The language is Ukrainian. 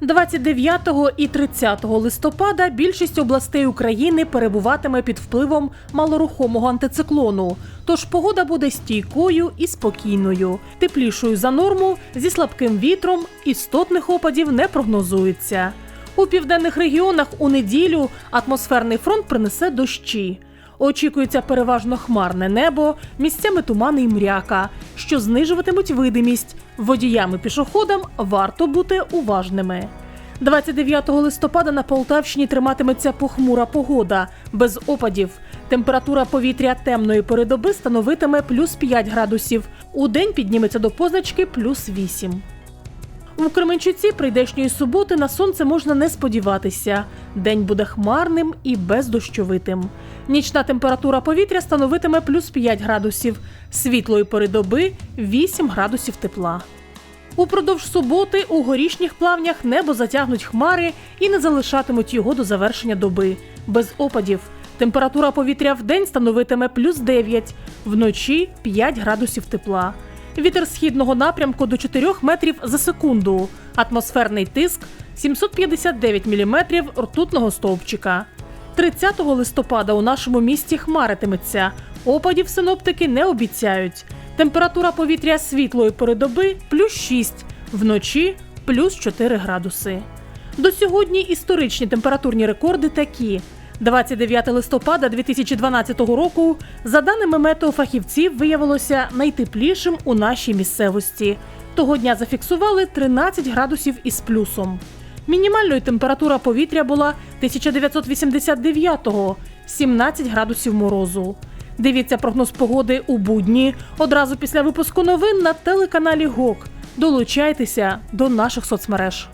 29 і 30 листопада більшість областей України перебуватиме під впливом малорухомого антициклону. Тож погода буде стійкою і спокійною, теплішою за норму зі слабким вітром, істотних опадів не прогнозується. У південних регіонах у неділю атмосферний фронт принесе дощі. Очікується переважно хмарне небо, місцями тумани і мряка, що знижуватимуть видимість. Водіям і пішоходам варто бути уважними. 29 листопада на Полтавщині триматиметься похмура погода, без опадів. Температура повітря темної передоби становитиме плюс 5 градусів. У день підніметься до позначки плюс 8. У Кременчуці прийдешньої суботи на сонце можна не сподіватися. День буде хмарним і бездощовитим. Нічна температура повітря становитиме плюс 5 градусів, світлої пори доби 8 градусів тепла. Упродовж суботи у горішніх плавнях небо затягнуть хмари і не залишатимуть його до завершення доби. Без опадів. Температура повітря в день становитиме плюс 9, вночі 5 градусів тепла. Вітер східного напрямку до 4 метрів за секунду. Атмосферний тиск 759 міліметрів ртутного стовпчика. 30 листопада у нашому місті хмаритиметься. Опадів синоптики не обіцяють. Температура повітря світлої передоби плюс 6, вночі плюс 4 градуси. До сьогодні історичні температурні рекорди такі. 29 листопада 2012 року, за даними метеофахівців, виявилося найтеплішим у нашій місцевості. Того дня зафіксували 13 градусів із плюсом. Мінімальною температура повітря була 1989-го – 17 градусів морозу. Дивіться прогноз погоди у будні одразу після випуску новин на телеканалі ГОК. Долучайтеся до наших соцмереж.